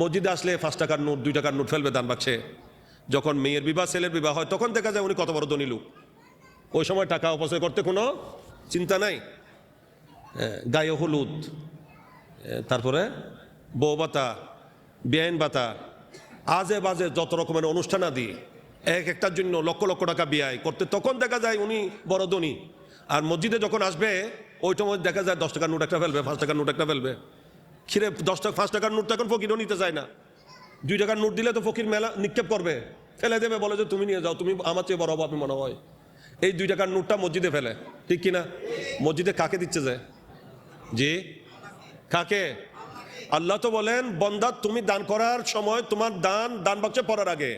মসজিদে আসলে পাঁচ টাকার নোট দুই টাকার নোট ফেলবে দান বাক্সে যখন মেয়ের বিবাহ ছেলের বিবাহ হয় তখন দেখা যায় উনি কত বড় ধনী লোক। ওই সময় টাকা অপচয় করতে কোনো চিন্তা নাই। হ্যাঁ, গায়ে হলুদ তারপরে বউ বাতা বেআইন বাতা আজে বাজে যত রকমের অনুষ্ঠান আদি এক একটার জন্য লক্ষ লক্ষ টাকা ব্যয় করতে তখন দেখা যায় উনি বড় ধনী। আর মসজিদে যখন আসবে ওই সময় দেখা যায় দশ টাকার নোট একটা ফেলবে পাঁচ টাকার নোট একটা ফেলবে। খিরে দশ টাকা, পাঁচ টাকার নোট এখন ফকিরও নিতে চায় না। দুই টাকার নোট দিলে তো ফকির মেলা নিক্ষেপ করবে। ফেলে দেবে, বলে যে তুমি নিয়ে যাও, তুমি আমার চেয়ে বড় অভাবী মনে হয়। এই দুই টাকার নোটটা মসজিদে ফেলে, ঠিক কিনা? মসজিদে কাকে দিচ্ছে যে? জি? কাকে? আল্লাহ তো বলেন, বন্দা, তুমি দান করার সময় তোমার দান দান বাক্সে পড়ার আগে।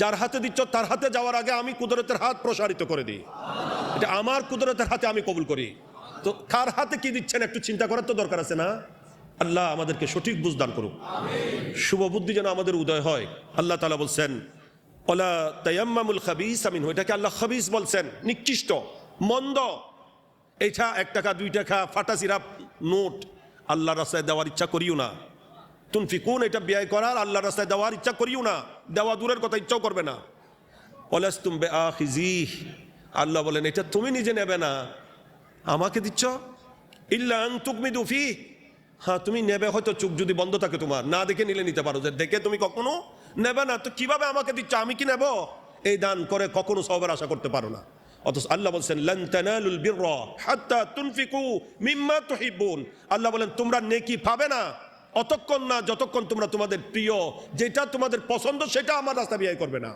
যার হাতে দিচ্ছ তার হাতে যাওয়ার আগে আমি কুদরতের হাত প্রসারিত করে দিই। এটা আমার কুদরতের হাতে আমি কবুল করি। তো কার হাতে কি দিচ্ছেন একটু চিন্তা করার তো দরকার আছে না? আল্লাহ আমাদেরকে সঠিক বুঝ দান করুক। শুভ বুদ্ধি যেন আমাদের উদয় হয়। আল্লাহ তালা বলছেন ওলা তায়াম্মামুল খাবিস আমিন এটাকে আল্লাহ খাবিস বলছেন নিকৃষ্ট মন্দ। এইটা এক টাকা দুই টাকা ফাটা সিরাপ নোট। আল্লাহ রাস্তায় দেওয়ার ইচ্ছা করিও না। তুন ফিকুন এটা ব্যয় করার আল্লাহ রাস্তায় দেওয়ার ইচ্ছা করিও না। দেওয়া দূরের কথা ইচ্ছাও করবে না। অলাস তুম বে আখিজি আল্লাহ বলেন এটা তুমি নিজে নেবে না। আমাকে দিচ্ছ? ইল্লা আন তুকমিদু ফি হ্যাঁ তুমি নেবে হয়তো, চোখ যদি বন্ধ থাকে তোমার। না দেখে নিলে নিতে পারো। যে দেখে তুমি কখনো নেবে না, তো কীভাবে আমাকে দিচ্ছ? আমি কি নেব? এই দান করে কখনো সবের আশা করতে পারো না। অথচ আল্লাহ বলছেন, লান তানালুল হাত্তা তুনফিকু মিম্মা তুহিব্বুন। আল্লাহ বলেন, তোমরা নেকি পাবে না। অতক্ষণ না, যতক্ষণ তোমরা তোমাদের প্রিয়, যেটা তোমাদের পছন্দ, সেটা আমার রাস্তা ব্যয় করবে না।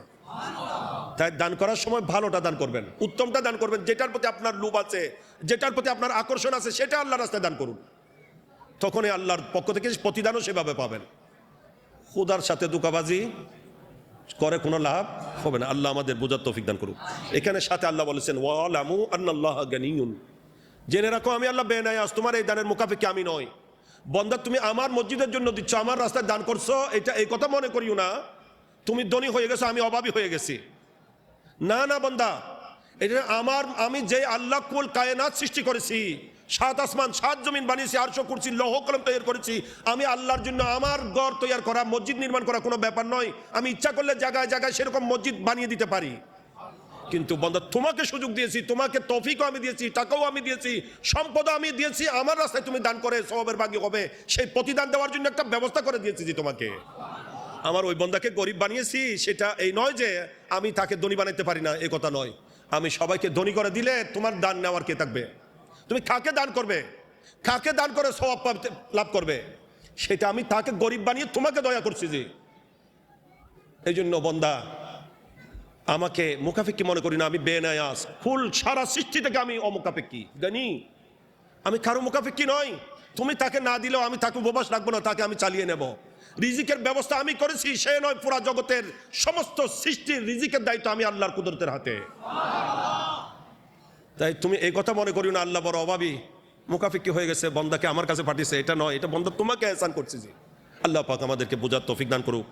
তাই দান করার সময় ভালোটা দান করবেন। উত্তমটা দান করবেন, যেটার প্রতি আপনার লোভ আছে, যেটার প্রতি আপনার আকর্ষণ আছে, সেটা আল্লাহ রাস্তায় দান করুন। তখনই আল্লাহর পক্ষ থেকে প্রতিদানও সেভাবে পাবেন। খুদার সাথে দুকাবাজি করে কোনো লাভ হবে না। আল্লাহ আমাদের বোঝার তৌফিক দান করুন এখানে সাথে আল্লাহ বলেছেন, ওয়ালামু আন্নাল্লাহ গানিয়ুন। জেনে রাখো, আমি আল্লাহ বেনায়াস, তোমার এই দানের মোকাফিকে আমি নয় বন্দা, তুমি আমার মসজিদের জন্য দিচ্ছ, আমার রাস্তায় দান করছ, এটা এই কথা মনে করিও না। তুমি ধনী হয়ে গেছো, আমি অভাবী হয়ে গেছি। না না, বন্দা, এটা আমার, আমি যে আল্লাহ কুল কায়নাত সৃষ্টি করেছি সাত আসমান, সাত জমিন বানিয়েছি, আরশো করছি লৌহ কলম তৈরি করেছি। আমি আল্লাহর জন্য আমার ঘর তৈরি করা, মসজিদ নির্মাণ করা কোনো ব্যাপার নয়। আমি ইচ্ছা করলে জায়গায় জায়গায় সেরকম মসজিদ বানিয়ে দিতে পারি। কিন্তু বন্ধা তোমাকে সুযোগ দিয়েছি, তোমাকে তফিকও আমি দিয়েছি, টাকাও আমি দিয়েছি, সম্পদও আমি দিয়েছি, আমার রাস্তায় তুমি দান করে সবের বাগি হবে। সেই প্রতিদান দেওয়ার জন্য একটা ব্যবস্থা করে দিয়েছি যে তোমাকে। আমার ওই বন্দাকে গরিব বানিয়েছি, সেটা এই নয় যে আমি তাকে ধনী বানাইতে পারি না, এ কথা নয়। আমি সবাইকে ধনী করে দিলে তোমার দান নেওয়ার কে থাকবে? তুমি কাকে দান করবে? কাকে দান করে স্বভাব লাভ করবে? সেটা আমি তাকে গরিব বানিয়ে তোমাকে দয়া করছি যে। এই জন্য বন্দা, আমাকে মুখাফিক্কি মনে করি না, আমি বেনায়াস। ফুল সারা সৃষ্টি থেকে আমি অমুখাফিক্কি জানি? আমি কারও মুখাফিক্কি নয় তুমি তাকে না দিলেও আমি তাকে উপবাস রাখব না, তাকে আমি চালিয়ে নেব। রিজিকের ব্যবস্থা আমি করেছি, সে নয়, পুরা জগতের সমস্ত সৃষ্টির রিজিকের দায়িত্ব আমি আল্লাহর কুদরতের হাতে। তাই তুমি এই কথা মনে করিও না, আল্লাহ বড় অভাবী। মুখাফিকি হয়ে গেছে, বন্দাকে আমার কাছে পাঠিয়েছে। এটা নয়, এটা বন্দা তোমাকে আহসান করছে যে। আল্লাহ পাক আমাদেরকে বোঝার তফিক দান করুক।